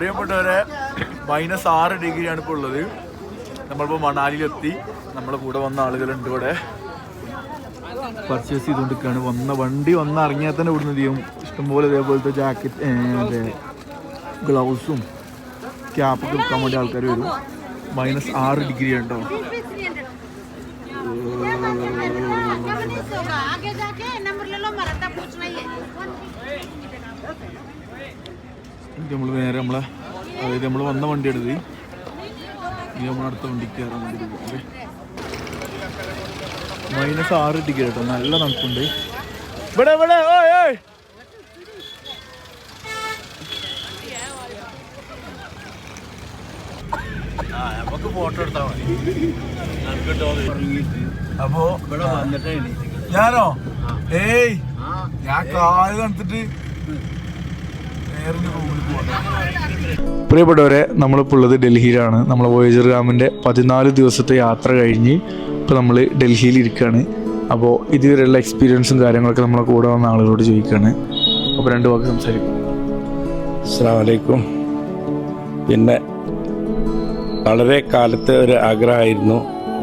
പ്രിയപ്പെട്ടവരെ മൈനസ് ആറ് ഡിഗ്രിയാണ് ഇപ്പോൾ ഉള്ളത് നമ്മളിപ്പോൾ മണാലിയിലെത്തി നമ്മളെ കൂടെ വന്ന ആളുകളുണ്ട് ഇവിടെ പർച്ചേസ് ചെയ്തുകൊണ്ടിരിക്കുകയാണ് വന്ന വണ്ടി വന്ന് ഇറങ്ങിയാൽ തന്നെ ഇവിടുന്ന് ചെയ്യും ഇഷ്ടംപോലെ ഇതേപോലത്തെ ജാക്കറ്റ് മറ്റേ ഗ്ലൗസും ക്യാപ്പൊക്കെ വിൽക്കാൻ വേണ്ടി ആൾക്കാർ വരും മൈനസ് ആറ് ഡിഗ്രി ഉണ്ടോ होगा आगे जाके नंबर ले लो हमारा तब पूछना ही है നമ്മൾ നേരെ നമ്മളെ അതായത് നമ്മൾ വന്ന വണ്ടി എടുത്ത് ഇനി നമ്മൾ അടുത്ത വണ്ടിക്ക് കയറാൻ വേണ്ടി ഓക്കെ? മൈനസ് ആറ് ടിക്കറ്റ് കേട്ടോ നല്ല തണുപ്പുണ്ട്. ഇവിടെ ഇവിടെ ഓയ് ഓയ്! നമുക്ക് ഫോട്ടോ എടുത്താൽ മതി. അപ്പോ ഇവിടെ വന്നിട്ടേ ഞാനോ? ഏയ് ഞാൻ കാൽ തണുത്തിട്ട് പ്രിയപ്പെട്ടവരെ നമ്മളിപ്പോൾ ഉള്ളത് ഡൽഹിയിലാണ്. നമ്മൾ വോയേജർ ഗ്രാമിന്റെ പതിനാല് ദിവസത്തെ യാത്ര കഴിഞ്ഞ് ഇപ്പോൾ നമ്മൾ ഡൽഹിയിൽ ഇരിക്കുകയാണ് അപ്പോൾ ഇതുവരെയുള്ള എക്സ്പീരിയൻസും കാര്യങ്ങളൊക്കെ നമ്മളെ കൂടെ വന്ന ആളുകളോട് ചോദിക്കുകയാണ് അപ്പോൾ രണ്ട് വാക്ക് സംസാരിക്കും. അസ്സാമലൈക്കും പിന്നെ വളരെ കാലത്തെ ഒരു ആഗ്രഹമായിരുന്നു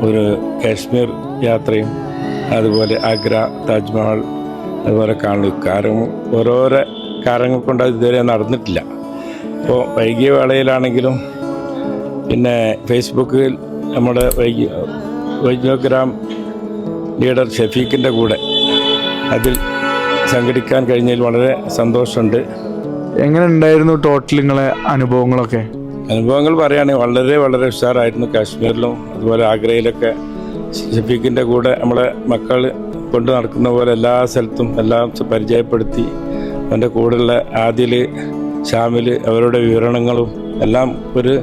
ഒരു കാശ്മീർ യാത്രയും അതുപോലെ ആഗ്ര താജ്മഹൽ അതുപോലെ കാണുക കാരണം ഓരോരോ കാരണങ്ങൾ കൊണ്ട് ഇതുവരെ നടന്നിട്ടില്ല. ഇപ്പോൾ വൈകിയ വേളയിലാണെങ്കിലും പിന്നെ ഫേസ്ബുക്കിൽ നമ്മുടെ വൈകി വൈദ്യോഗ്രാം ലീഡർ ഷഫീഖിന്റെ കൂടെ അതിൽ സംഘടിക്കാൻ കഴിഞ്ഞതിൽ വളരെ സന്തോഷമുണ്ട്. എങ്ങനെ ഉണ്ടായിരുന്നു ടോട്ടൽ നിങ്ങളെ അനുഭവങ്ങളൊക്കെ? അനുഭവങ്ങൾ പറയുകയാണെങ്കിൽ വളരെ വളരെ ഉഷാറായിരുന്നു. കാശ്മീരിലും അതുപോലെ ആഗ്രയിലൊക്കെ ഷഫീഖിന്റെ കൂടെ നമ്മളെ മക്കൾ കൊണ്ടു നടക്കുന്ന പോലെ എല്ലാ സ്ഥലത്തും എല്ലാം പരിചയപ്പെടുത്തി അവന്റെ കൂടെയുള്ള ആദിൽ ഷാമിൽ അവരുടെ വിവരണങ്ങളും എല്ലാം ഒരു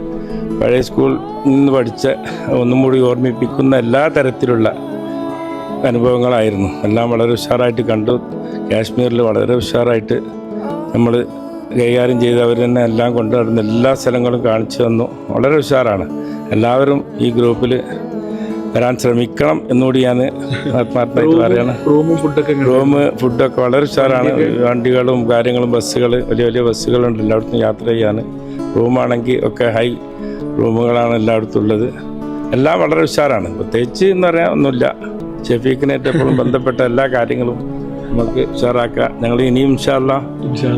പഴയ സ്കൂളിൽ നിന്ന് പഠിച്ച ഒന്നും കൂടി ഓർമ്മിപ്പിക്കുന്ന എല്ലാ തരത്തിലുള്ള അനുഭവങ്ങളായിരുന്നു. എല്ലാം വളരെ ഉഷാറായിട്ട് കണ്ടു. കാശ്മീരിൽ വളരെ ഉഷാറായിട്ട് നമ്മൾ കൈകാര്യം ചെയ്ത് അവർ തന്നെ എല്ലാം കൊണ്ടു എല്ലാ സ്ഥലങ്ങളും കാണിച്ചു തന്നു. വളരെ ഉഷാറാണ്. എല്ലാവരും ഈ ഗ്രൂപ്പിൽ വരാൻ ശ്രമിക്കണം എന്നുകൂടി ഞാൻ ആത്മാർത്ഥമായിട്ട് പറയാണ്. റൂമും ഫുഡൊക്കെ റൂം ഫുഡൊക്കെ വളരെ ഉഷാറാണ്. വണ്ടികളും കാര്യങ്ങളും ബസ്സുകൾ വലിയ വലിയ ബസ്സുകളുണ്ട് എല്ലായിടത്തും യാത്ര ചെയ്യാൻ. റൂമാണെങ്കിൽ ഒക്കെ ഹൈ റൂമുകളാണ് എല്ലായിടത്തും ഉള്ളത്. എല്ലാം വളരെ ഉഷാറാണ്. പ്രത്യേകിച്ച് എന്ന് പറയാൻ ഒന്നുമില്ല. ഷെഫീഖിനായിട്ട് എപ്പോഴും ബന്ധപ്പെട്ട എല്ലാ കാര്യങ്ങളും നമുക്ക് ഉഷാറാക്കാം. ഞങ്ങൾ ഇനിയും ഇൻഷാല്ല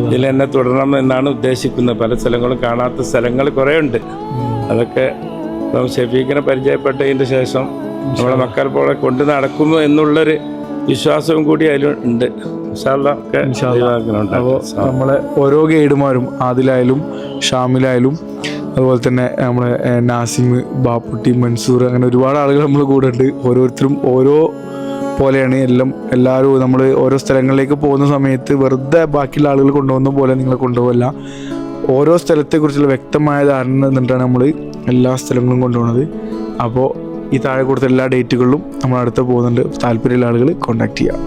ഇതിൽ എന്നെ തുടരണം എന്നാണ് ഉദ്ദേശിക്കുന്നത്. പല സ്ഥലങ്ങളും കാണാത്ത സ്ഥലങ്ങൾ കുറേ ഉണ്ട് അതൊക്കെ ഷെഫീഖിനെ പരിചയപ്പെട്ടതിന് ശേഷം നമ്മളെ മക്കൾ പോലെ കൊണ്ട് നടക്കുന്നു എന്നുള്ളൊരു വിശ്വാസവും കൂടി അതിലുണ്ട്. അപ്പോൾ നമ്മളെ ഓരോ ഗൈഡുമാരും ആദിലായാലും ഷാമിലായാലും അതുപോലെ തന്നെ നമ്മളെ നാസിമ് നാസിം ബാപ്പുട്ടി മൻസൂർ അങ്ങനെ ഒരുപാട് ആളുകൾ നമ്മൾ കൂടെ ഉണ്ട്. ഓരോരുത്തരും ഓരോ പോലെയാണ്. എല്ലാം എല്ലാവരും നമ്മൾ ഓരോ സ്ഥലങ്ങളിലേക്ക് പോകുന്ന സമയത്ത് വെറുതെ ബാക്കിയുള്ള ആളുകൾ കൊണ്ടുപോകുന്ന പോലെ നിങ്ങളെ കൊണ്ടുപോകല്ല ഓരോ സ്ഥലത്തെക്കുറിച്ചുള്ള വ്യക്തമായ ധാരണ എന്നിട്ടാണ് നമ്മൾ എല്ലാ സ്ഥലങ്ങളും കൊണ്ടുപോകുന്നത്. അപ്പോൾ ഈ താഴെ കൊടുത്ത എല്ലാ ഡേറ്റുകളിലും നമ്മൾ അടുത്ത് പോകുന്നുണ്ട്. താല്പര്യമുള്ള ആളുകൾ കോൺടാക്ട് ചെയ്യാം.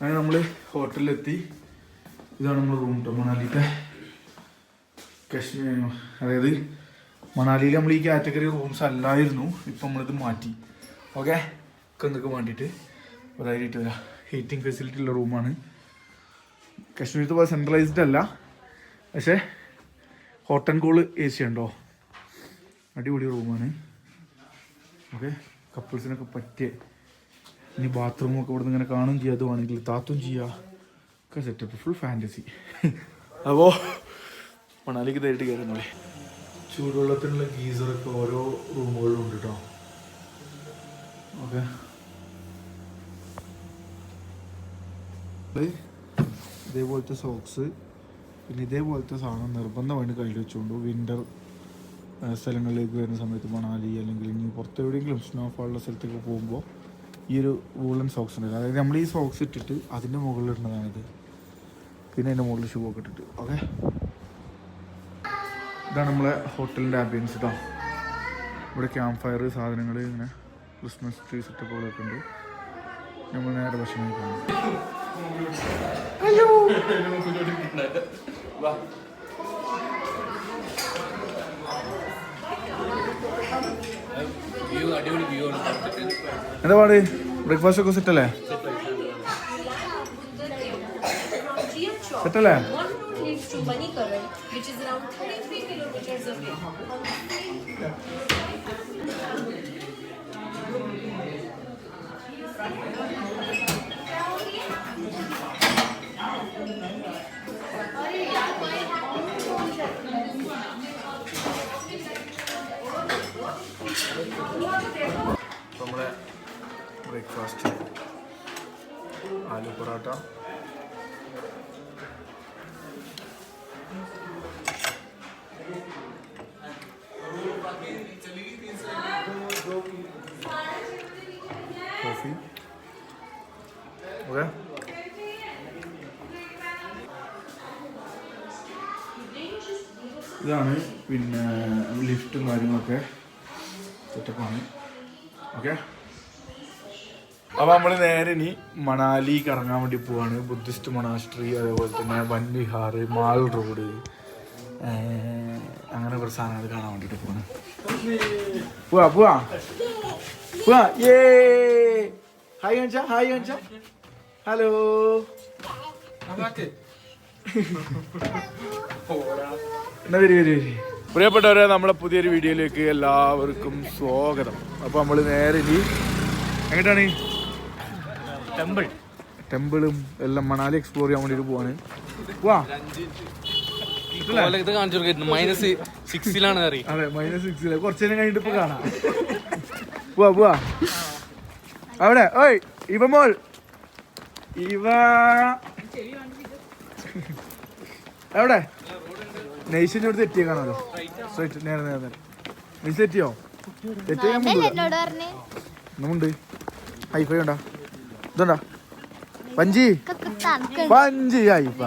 അങ്ങനെ നമ്മൾ ഹോട്ടലിലെത്തി. ഇതാണ് നമ്മൾ റൂം കേട്ടോ മണാലിയിലെ കശ്മീർ അതായത് മണാലിയിൽ നമ്മൾ ഈ കാറ്റഗറി റൂംസ് അല്ലായിരുന്നു ഇപ്പം നമ്മളിത് മാറ്റി. ഓക്കെ നിങ്ങൾക്ക് വേണ്ടിയിട്ട്? വരാം ഹീറ്റിംഗ് ഫെസിലിറ്റി ഉള്ള റൂമാണ് കശ്മീരത്തെ പോലെ സെൻട്രലൈസ്ഡ് അല്ല. പക്ഷേ hot and cool A C ഉണ്ടോ? അടിപൊളി റൂമാണ് ഓക്കെ കപ്പിൾസിനൊക്കെ പറ്റിയ ഇനി ബാത്റൂമൊക്കെ ഇവിടെ നിന്ന് ഇങ്ങനെ കാണും ചെയ്യാതെ അത് വേണമെങ്കിൽ താത്തും ചെയ്യുക ഒക്കെ സെറ്റപ്പ് ഫുൾ ഫാന്റസി അപ്പോൾ മണാലിക്ക് നേരിട്ട് കയറുന്നു ചൂടുവെള്ളത്തിനുള്ള ഗീസറൊക്കെ ഓരോ റൂമുകളിലും ഉണ്ട് കേട്ടോ ഓക്കെ ഇതേപോലത്തെ സോക്സ് പിന്നെ ഇതേപോലത്തെ സാധനം നിർബന്ധമായിട്ട് കയ്യിൽ വെച്ചുകൊണ്ട് വിന്റർ സ്ഥലങ്ങളിലേക്ക് വരുന്ന സമയത്ത് മണാലി അല്ലെങ്കിൽ ഇനി പുറത്ത് എവിടെയെങ്കിലും സ്നോഫാളുള്ള സ്ഥലത്തേക്ക് പോകുമ്പോൾ ഈ ഒരു വൂളൻ സോക്സ് ഉണ്ട് അതായത് നമ്മൾ ഈ സോക്സ് ഇട്ടിട്ട് അതിന്റെ മുകളിൽ ഇടുന്നതാണിത്. പിന്നെ അതിന്റെ മുകളിൽ ഷൂ ഒക്കെ ഇട്ടിട്ട്. ഓക്കെ ഇതാണ് നമ്മളെ ഹോട്ടലിന്റെ ആംബിയൻസ് കേട്ടോ ഇവിടെ ക്യാമ്പ് ഫയർ സാധനങ്ങൾ ഇങ്ങനെ ക്രിസ്മസ് ട്രീ സെറ്റപ്പുകളൊക്കെ ഉണ്ട്. നമ്മൾ നേരെ ഭക്ഷണം കഴിക്കാൻ എന്താ പാട്? ബ്രേക്ക്ഫാസ്റ്റ് ഒക്കെ സെറ്റ് അല്ലേ? സെറ്റല്ലേ One road leads നമ്മുടെ breakfast aloo paratha. Coffee okay ഇതാണ് പിന്നെ ലിഫ്റ്റും കാര്യങ്ങളൊക്കെ. സെറ്റപ്പാണ്. ഓക്കെ. അപ്പൊ നമ്മൾ നേരെ ഇനി മണാലി കറങ്ങാൻ വേണ്ടി പോവാണ്. ബുദ്ധിസ്റ്റ് മൊണാസ്ട്രി അതേപോലെ തന്നെ വൻ വിഹാർ മാൾ റോഡ് അങ്ങനെ കുറച്ച് സാധനങ്ങൾ കാണാൻ വേണ്ടിട്ട് പോവാണ്. പോവാ പോവാ. പോവാ. ഏ ഹായ് കാണിച്ച ഹായ് കാണിച്ച ഹലോ എന്നാ വരി വരി വരി. പ്രിയപ്പെട്ടവരെ നമ്മളെ പുതിയൊരു വീഡിയോയിലേക്ക് എല്ലാവർക്കും സ്വാഗതം. അപ്പോൾ നമ്മൾ നേരെ ഇനി എങ്ങോട്ടാണ്? ടെമ്പിൾ. ടെമ്പിളും എല്ലാം മണാലി എക്സ്പ്ലോർ ചെയ്യാൻ വേണ്ടിട്ട് പോവാണ്. പോവാ ഇത് കാണിച്ചു മൈനസ് സിക്സിലാണ് അതെ മൈനസ് സിക്സിൽ കുറച്ചു നേരം കഴിഞ്ഞിട്ട് ഇപ്പൊ കാണാം. പോവാ പോവാ അവിടെ ഓയ് ഇവ മോൾ. ഇവ. എവിടെ? നെയ്സിന്റെ അടുത്ത് കാണാലോ? സ്ട്രൈറ്റ് നേരെ നേരെ നേരെ. നെയ്സ് തെറ്റിയോ പറഞ്ഞേ? ഒന്നുമുണ്ട് ഹൈഫൈ ഉണ്ടാ ഇതുണ്ടാ പഞ്ചി? പഞ്ചി ഹൈഫ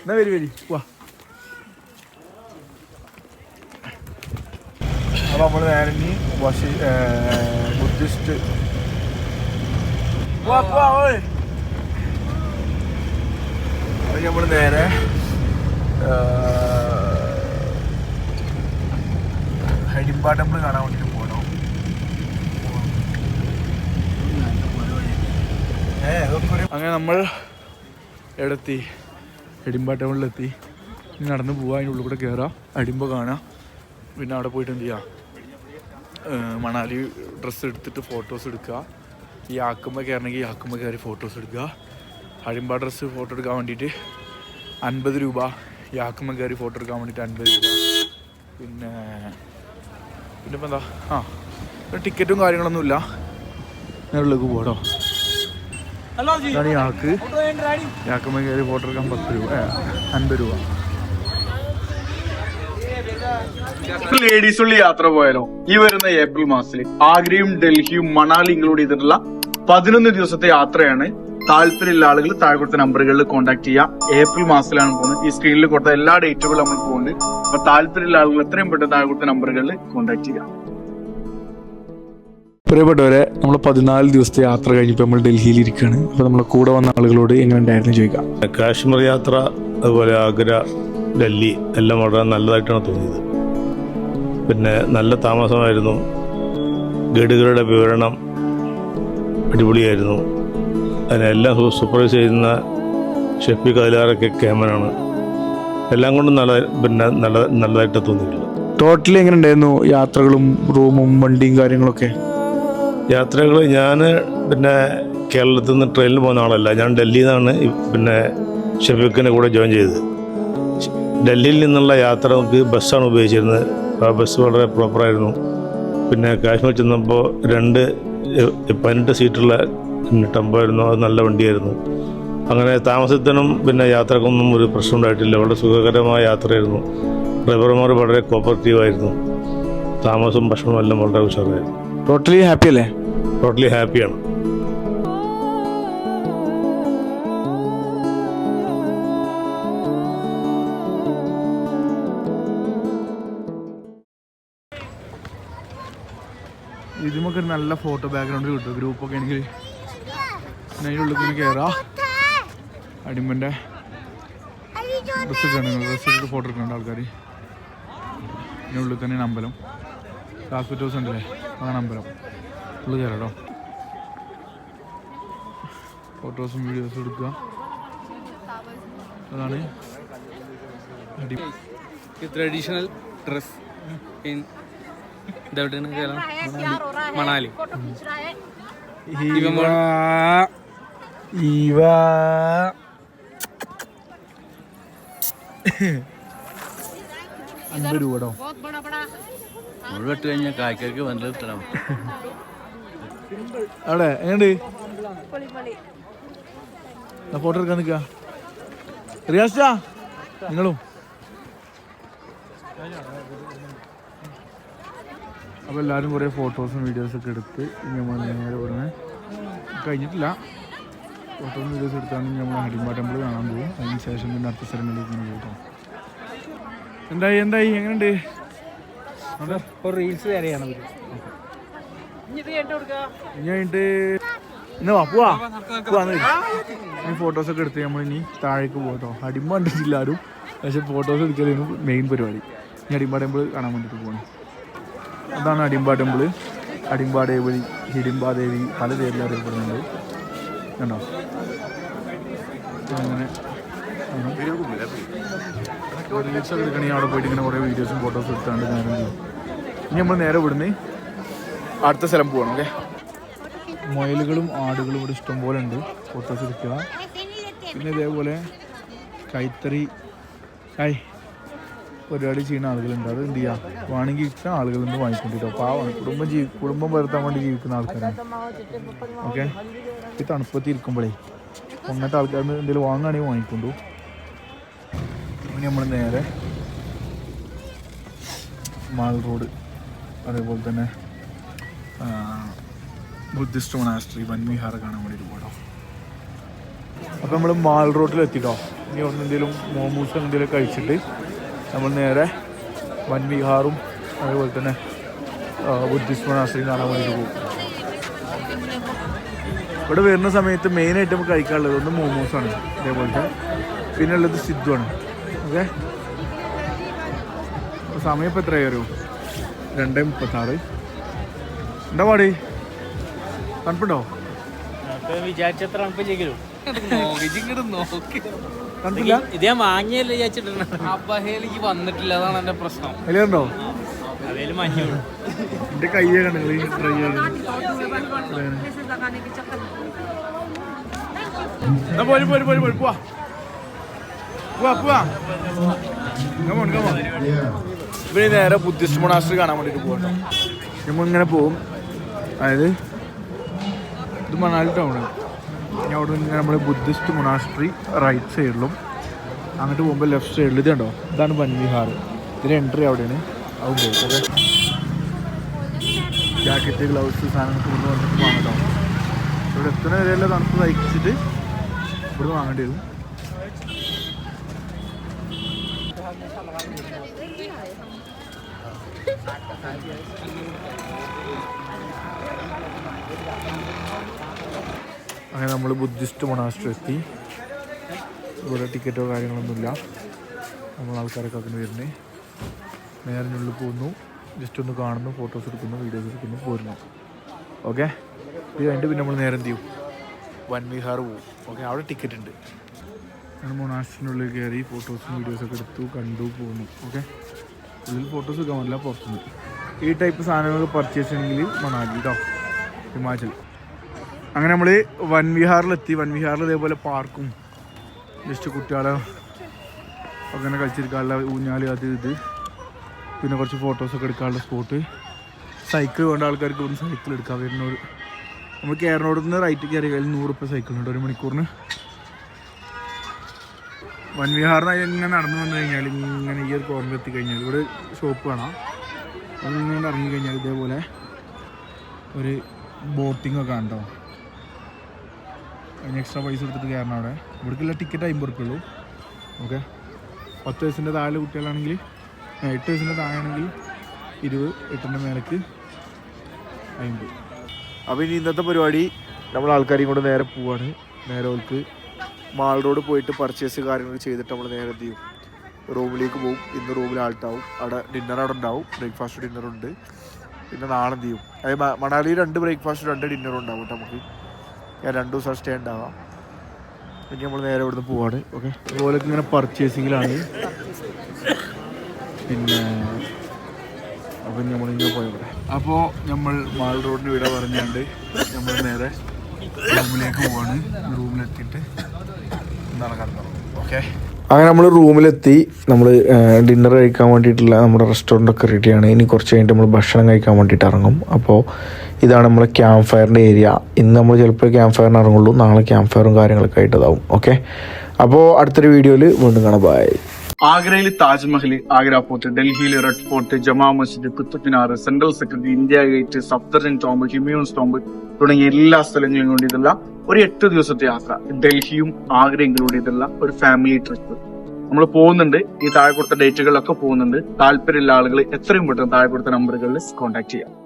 എന്നാ വരി വരി. വാ. അപ്പൊ നമ്മൾ നേരെ ഇനി അത് നമ്മൾ നേരെ ഹൈഡിംബ ടെമ്പിൾ കാണാൻ വേണ്ടിട്ട് പോകണം അങ്ങനെ നമ്മൾ എവിടെത്തി? എടിമ്പ ടെമ്പിളിലെത്തി നടന്ന് പോവാ അതിന്റെ ഉള്ളിൽ കൂടെ കയറാം അടിമ്പ കാണാം. പിന്നെ അവിടെ പോയിട്ട് എന്ത് ചെയ്യാം? മണാലി ഡ്രസ്സ് എടുത്തിട്ട് ഫോട്ടോസ് എടുക്കുക. ഈ ആക്കുമ്പോൾ കയറണമെങ്കിൽ ഈ ആക്കുമ്പോൾ കയറി ഫോട്ടോസ് എടുക്കുക. അഴിമ്പ ഡ്രസ്സ് ഫോട്ടോ എടുക്കാൻ വേണ്ടിയിട്ട് അൻപത് രൂപ. ഈ ആക്കുമ്പോൾ കയറി ഫോട്ടോ എടുക്കാൻ വേണ്ടിയിട്ട് അൻപത് രൂപ. പിന്നെ പിന്നെ ഇപ്പം എന്താ? ആ ടിക്കറ്റും കാര്യങ്ങളൊന്നുമില്ല ഇല്ല. ഉള്ളിലേക്ക് പോകട്ടോ ഇതാണ് ഈ ആക്ക്. യാക്കുമ്പോൾ കയറി ഫോട്ടോ എടുക്കാൻ പത്ത് രൂപ. അൻപത് രൂപ. ലേഡീസുള്ള യാത്ര പോയാലോ? ഈ വരുന്ന ഏപ്രിൽ മാസത്തിൽ ആഗ്രയും ഡൽഹിയും മണാലി ഇൻക്ലൂഡ് ചെയ്തിട്ടുള്ള പതിനൊന്ന് ദിവസത്തെ യാത്രയാണ്. താല്പര്യമുള്ള ആളുകൾ താഴെ കൊടുത്ത നമ്പറുകളിൽ കോൺടാക്ട് ചെയ്യാം. ഏപ്രിൽ മാസത്തിലാണ് പോകുന്നത്. ഈ സ്ക്രീനിൽ കൊടുത്ത എല്ലാ ഡേറ്റുകളും നമ്മൾ പോകുന്നുണ്ട്. അപ്പൊ താല്പര്യമുള്ള ആളുകൾ എത്രയും പെട്ടെന്ന് താഴെ കൊടുത്ത നമ്പറുകളിൽ കോൺടാക്ട് ചെയ്യാം. പ്രിയപ്പെട്ടവരെ നമ്മൾ പതിനാല് ദിവസത്തെ യാത്ര കഴിഞ്ഞപ്പോൾ നമ്മൾ ഡൽഹിയിൽ ഇരിക്കുകയാണ് അപ്പോൾ നമ്മൾ കൂടെ വന്ന ആളുകളോട് എങ്ങനെ ഉണ്ടായിരുന്നു ചോദിക്കാം. കാശ്മീർ യാത്ര അതുപോലെ ആഗ്ര ഡൽഹി എല്ലാം വളരെ നല്ലതായിട്ടാണ് തോന്നിയത്. പിന്നെ നല്ല താമസമായിരുന്നു. ഗഡുകളുടെ വിവരണം അടിപൊളിയായിരുന്നു. അതിനെല്ലാം സൂപ്പർവൈസ് ചെയ്യുന്ന ഷെഫി കാലാറൊക്കെ ക്യാമറാണ് എല്ലാം കൊണ്ടും നല്ല പിന്നെ നല്ല നല്ലതായിട്ട് തോന്നിയിട്ടില്ല ടോട്ടലി എങ്ങനെ ഉണ്ടായിരുന്നു യാത്രകളും റൂമും വണ്ടിയും കാര്യങ്ങളൊക്കെ? യാത്രകൾ ഞാൻ പിന്നെ കേരളത്തിൽ നിന്ന് ട്രെയിനിൽ പോകുന്ന ആളല്ല. ഞാൻ ഡൽഹിയിൽ നിന്നാണ് പിന്നെ ഷെഫീഖിന്റെ കൂടെ ജോയിൻ ചെയ്തത്. ഡൽഹിയിൽ നിന്നുള്ള യാത്ര നമുക്ക് ബസ്സാണ് ഉപയോഗിച്ചിരുന്നത്. ആ ബസ് വളരെ പ്രോപ്പറായിരുന്നു പിന്നെ കാശ്മീർ ചെന്നപ്പോൾ രണ്ട് പതിനെട്ട് സീറ്റുള്ള ടെമ്പോ ആയിരുന്നു അത് നല്ല വണ്ടിയായിരുന്നു. അങ്ങനെ താമസത്തിനും പിന്നെ യാത്രക്കൊന്നും ഒരു പ്രശ്നം ഉണ്ടായിട്ടില്ല. വളരെ സുഖകരമായ യാത്രയായിരുന്നു. ഡ്രൈവർമാർ വളരെ കോപ്പറേറ്റീവ് ആയിരുന്നു. താമസവും ഭക്ഷണവും എല്ലാം വളരെ ഉഷാറായിരുന്നു. ടോട്ടലി ഹാപ്പി അല്ലേ? ടോട്ടലി ഹാപ്പിയാണ് ഇതിമൊക്കെ ഒരു നല്ല ഫോട്ടോ ബാക്ക്ഗ്രൗണ്ട് കിട്ടും. ഗ്രൂപ്പൊക്കെ എനിക്ക് ആണെങ്കിൽ ഉള്ളിൽ നിന്ന് കയറാം അടിമ്പന്റെ ഡ്രസ്സ് ഇട്ടാണ് ഡ്രസ്സ് ഫോട്ടോ എടുക്കുന്നുണ്ട് ആൾക്കാർ ഇതിനുള്ളിൽ തന്നെ അമ്പലം. ഹോസ്പിറ്റൽ ഹൗസ് ഉണ്ടല്ലേ? അതാണ് അമ്പലം. ഉള്ളു കയറാം കേട്ടോ ഫോട്ടോസും വീഡിയോസും എടുക്കുക. അതാണ്. Traditional dress Manali. മുഴുവട്ട് കഴിഞ്ഞാൽ കായ്ക്കക്ക് വന്നത് അവിടെ എങ്ങനെയുണ്ട്? ഫോട്ടോ എടുക്കാൻ നിൽക്കുക. റിയാസ്റ്റാ നിങ്ങളും? അപ്പോൾ എല്ലാവരും കുറേ ഫോട്ടോസും വീഡിയോസും ഒക്കെ എടുത്ത് നമ്മൾ നേരെ ഉടനെ കഴിഞ്ഞിട്ടില്ല. ഫോട്ടോസും വീഡിയോസും എടുത്താണ് ഇനി നമ്മൾ ഹഡിമ്പ ടെമ്പിൾ കാണാൻ പോകും. അതിന് ശേഷം പിന്നെ അടുത്ത സ്ഥലങ്ങളിലേക്ക് ഇങ്ങനെ പോകാം എന്തായി എന്തായി? എങ്ങനെയുണ്ട്? റീൽസ് വരെയാണ് ഇനി കഴിഞ്ഞിട്ട് പോവാ. പോവാന്ന് ഇനി ഫോട്ടോസ് ഒക്കെ എടുത്ത് നമ്മൾ ഇനി താഴേക്ക് പോകട്ടോ അടിമ കണ്ടിട്ടില്ല ആരും. പക്ഷെ ഫോട്ടോസ് എടുക്കലാണ് മെയിൻ പരിപാടി. ഇനി അടിമ ടെമ്പിൾ കാണാൻ വേണ്ടിയിട്ട് പോകണം അതാണ് അടിമ്പ ടെമ്പിൾ അടിമ്പ ഹിഡിമ്പാദേവി ഹിഡിമ്പ ദേവി പല പേരിൽ അറിയപ്പെടുന്നുണ്ട്. കണ്ടോ? അങ്ങനെ. റീൽസ് ഒക്കെ എടുക്കണമെങ്കിൽ അവിടെ പോയിട്ട് ഇങ്ങനെ കുറേ വീഡിയോസും ഫോട്ടോസും എടുത്താണ്ട് നേരം ഇനി നമ്മൾ നേരെ ഇവിടുന്ന് അടുത്ത സ്ഥലം പോകണം ഓക്കെ? മുയലുകളും ആടുകളും ഇവിടെ ഇഷ്ടംപോലെ ഉണ്ട്. ഫോട്ടോസ് എടുക്കുക. പിന്നെ ഇതേപോലെ കൈത്തറി. കൈ പരിപാടി ചെയ്യുന്ന ആളുകളുണ്ട്. അത് എന്ത് ചെയ്യുക വേണമെങ്കിൽ ഇഷ്ടം ആളുകളിൽ നിന്ന് വാങ്ങിക്കൊണ്ടിട്ടോ പാവമാണ് കുടുംബം ജീവി കുടുംബം വരുത്താൻ വേണ്ടി ജീവിക്കുന്ന ആൾക്കാരാണ്. ഓക്കെ? ഈ തണുപ്പത്തി ഇരിക്കുമ്പോഴേ അങ്ങനത്തെ നിന്ന് എന്തെങ്കിലും വാങ്ങുകയാണെങ്കിൽ വാങ്ങിക്കൊണ്ടു. ഇനി നമ്മൾ നേരെ മാൽ റോഡ് അതേപോലെ തന്നെ ബുദ്ധിസ്റ്റ് മൊണാസ്ട്രി വൻവിഹാർ കാണാൻ വേണ്ടിയിട്ട് പോകട്ടോ. അപ്പോൾ നമ്മൾ മാൽ റോഡിൽ എത്തിട്ടോ ഇനി ഒന്ന് എന്തെങ്കിലും മോമൂസ് എന്തെങ്കിലും കഴിച്ചിട്ട് നമ്മൾ നേരെ വൻവിഹാറും അതേപോലെ തന്നെ ബുദ്ധിസ്റ്റ് മൊണാസ്ട്രിയും കാണാൻ വേണ്ടിയിട്ട് പോകും. ഇവിടെ വരുന്ന സമയത്ത് മെയിനായിട്ട് നമുക്ക് കഴിക്കാനുള്ളത് ഒന്ന് മോമോസാണ് ഇതേപോലത്തെ പിന്നെ ഉള്ളത് സിദ്ധുവാണ് ഓക്കെ സമയം ഇപ്പോൾ എത്രയായി അറിയോ? രണ്ട് മുപ്പത്താറ്. എന്താ പാടി? തണുപ്പുണ്ടോ? വിചാരിച്ചത്ര തണുപ്പില്ലെങ്കിലും ഇത് ഞാൻ വാങ്ങിയല്ലേ വിചാരിച്ചിട്ടുണ്ട് അബഹയിലേക്ക് വന്നിട്ടില്ല അതാണ് എന്റെ പ്രശ്നം. അതിലുണ്ടോ അതേലും മഞ്ഞു എന്റെ കയ്യെ കണ്ടെങ്കിൽ ട്രൈ ചെയ്ത്. എന്നാ പോര് പോര് പോര് പോര് പോവാ. പോവാ പോവാ. കമോൺ കമോൺ ഇവിടെ നേരെ ബുദ്ധിസ്റ്റ് മൊണാസ്ട്രി കാണാൻ വേണ്ടിട്ട് പോകണം നമ്മൾ ഇങ്ങനെ പോവും. അതായത് ഇത് മണാലി ടൗണാണ് ഇനി അവിടെ നിന്ന് നമ്മൾ ബുദ്ധിസ്റ്റ് മൊണാസ്ട്രി റൈറ്റ് സൈഡിലും അങ്ങോട്ട് പോകുമ്പോൾ ലെഫ്റ്റ് സൈഡിൽ ഇത് കണ്ടോ? ഇതാണ് വൻവിഹാർ ഇതിന് എൻട്രി അവിടെയാണ്. അതും ഓക്കെ ജാക്കറ്റ് ഗ്ലൗസ് സാധനങ്ങൾ കൊണ്ട് വന്നിട്ട് വാങ്ങട്ടോ. ഇവിടെ എത്തുന്ന വരെയല്ല തണുപ്പ് തയ്ച്ചിട്ട് ഇവിടെ വാങ്ങേണ്ടി വരും. അങ്ങനെ നമ്മൾ ബുദ്ധിസ്റ്റ് മൊണാസ്ട്രി എത്തി. ഇവിടെ ടിക്കറ്റോ കാര്യങ്ങളൊന്നുമില്ല. നമ്മൾ ആൾക്കാരൊക്കെ അതിന് നേരെ ഉള്ളിൽ പോകുന്നു. ജസ്റ്റ് ഒന്ന് കാണുന്നു ഫോട്ടോസ് എടുക്കുന്നു വീഡിയോസ് എടുക്കുന്നു പോരുന്നു. ഓക്കെ ഇത് കഴിഞ്ഞിട്ട് പിന്നെ നമ്മൾ നേരെ എന്ത് ചെയ്യും? വൻ വിഹാർ പോകും. ഓക്കെ അവിടെ ടിക്കറ്റ് ഉണ്ട്. ഞങ്ങൾ മൊണാസ്റ്റിനുള്ളിൽ കയറി ഫോട്ടോസും വീഡിയോസൊക്കെ എടുത്തു കണ്ടു പോന്നു. ഓക്കെ ഉള്ളിൽ ഫോട്ടോസ് എടുക്കാൻ പറ്റില്ല പുറത്തുനിന്ന്. ഈ ടൈപ്പ് സാധനങ്ങൾ പർച്ചേസ് ചെയ്യണമെങ്കിൽ മണാലി കേട്ടോ ഹിമാചൽ. അങ്ങനെ നമ്മൾ വൻവിഹാറിലെത്തി വൻവിഹാറിൽ വൻ ഇതേപോലെ പാർക്കും. ജസ്റ്റ് കുട്ടികളെ അങ്ങനെ കളിച്ചിരിക്കാനുള്ള ഊഞ്ഞാൽ അത് ഇത്. പിന്നെ കുറച്ച് ഫോട്ടോസൊക്കെ എടുക്കാനുള്ള സ്പോട്ട് സൈക്കിൾ വേണ്ട ആൾക്കാർക്ക് ഒന്ന് സൈക്കിൾ എടുക്കാം വരുന്നൊരു. നമ്മൾ കേരളോട് നിന്ന് റൈറ്റ് കയറി കയ്യിൽ നൂറ് റുപ്യ സൈക്കിൾ ഉണ്ട്. ഒരു മണിക്കൂറിന്. വൻവിഹാറിന് ഇങ്ങനെ നടന്നു വന്നു കഴിഞ്ഞാൽ ഇങ്ങനെ ഈ ഒരു കോർണർ എത്തി കഴിഞ്ഞാൽ ഇവിടെ ഷോപ്പ് കാണാം. അതിൽ ഇങ്ങനെ ഇറങ്ങി കഴിഞ്ഞാൽ ഇതേപോലെ ഒരു ബോട്ടിങ്ങൊക്കെ ഒക്കെ ഉണ്ടോ അതിന് എക്സ്ട്രാ പൈസ കൊടുത്തിട്ട് കയറണം അവിടെ. ഇവിടേക്കുള്ള ടിക്കറ്റ് അമ്പത് റുപ്യ ഉള്ളൂ. ഓക്കെ പത്ത് വയസ്സിന്റെ താഴെ കുട്ടികളാണെങ്കിൽ എട്ട് വയസ്സിന്റെ താഴെ ആണെങ്കിൽ ഇരുപത് എട്ടിന്റെ മേലേക്ക് അമ്പത് അപ്പോൾ ഇനി ഇന്നത്തെ പരിപാടി നമ്മൾ ആൾക്കാരെയും കൊണ്ട് നേരെ പോവാണ്. നേരെ ഓൾക്ക് മാൾ റോഡ് പോയിട്ട് പർച്ചേസ് കാര്യങ്ങൾ ചെയ്തിട്ട് നമ്മൾ നേരെ എന്ത് ചെയ്യും? റൂമിലേക്ക് പോകും ഇന്ന് റൂമിൽ ആൾട്ടാവും അവിടെ ഡിന്നർ അവിടെ ഉണ്ടാവും. ബ്രേക്ക്ഫാസ്റ്റ് ഡിന്നറുണ്ട് പിന്നെ നാളെ എന്ത് ചെയ്യും? അതായത് മണാലിയിൽ രണ്ട് ബ്രേക്ക്ഫാസ്റ്റ് രണ്ട് ഡിന്നറും ഉണ്ടാവും നമുക്ക്. ഞാൻ രണ്ട് ദിവസം സ്റ്റേ ഉണ്ടാവാം. പിന്നെ നമ്മൾ നേരെ ഇവിടുന്ന് പോവാണ് ഓക്കെ അതുപോലെ ഇങ്ങനെ പർച്ചേസിങ്ങിലാണ് പിന്നെ അപ്പം നമ്മളിങ്ങനെ പോയവിടെ അപ്പോൾ നമ്മൾ മാൾ റോഡിന് വിട പറഞ്ഞാണ്ട് നമ്മൾ നേരെ റൂമിലേക്ക് പോവാണ്. റൂമിലെത്തിയിട്ട് നടക്കാൻ തുടങ്ങും ഓക്കെ അങ്ങനെ നമ്മൾ റൂമിലെത്തി നമ്മൾ ഡിന്നർ കഴിക്കാൻ വേണ്ടിയിട്ടുള്ള നമ്മുടെ റെസ്റ്റോറന്റ് ഒക്കെ റെഡിയാണ് ഇനി കുറച്ച് കഴിഞ്ഞിട്ട് നമ്മൾ ഭക്ഷണം കഴിക്കാൻ വേണ്ടിയിട്ട് ഇറങ്ങും. അപ്പോൾ ഇതാണ് നമ്മുടെ ക്യാമ്പ് ഫയറിന്റെ ഏരിയ ഇന്ന് നമ്മൾ ചിലപ്പോൾ ക്യാമ്പ് ഫയറിന് ഇറങ്ങുള്ളൂ. നാളെ ക്യാമ്പ് ഫയറും കാര്യങ്ങളൊക്കെ ആയിട്ടതാവും. ഓക്കെ അപ്പോൾ അടുത്തൊരു വീഡിയോയിൽ വീണ്ടും കാണാം. ബൈ ആഗ്രയിൽ താജ്മഹൽ ആഗ്ര ഫോർട്ട് ഡൽഹിയിൽ red fort Jama Masjid Qutub Minar central secretary India gate Safdarjung tomb Humayun's tomb തുടങ്ങിയ എല്ലാ സ്ഥലങ്ങളിലും കൊണ്ടിട്ടുള്ള ഒരു എട്ട് ദിവസത്തെ യാത്ര ഡൽഹിയും ആഗ്രയും ഇൻക്ലൂഡ് ചെയ്തുള്ള ഒരു ഫാമിലി ട്രിപ്പ് നമ്മൾ പോകുന്നുണ്ട് ഈ താഴെ കൊടുത്ത ഡേറ്റുകളിലൊക്കെ പോകുന്നുണ്ട്. താല്പര്യമുള്ള ആളുകൾ എത്രയും പെട്ടെന്ന് താഴെ കൊടുത്ത നമ്പറുകളിൽ കോൺടാക്ട് ചെയ്യാം.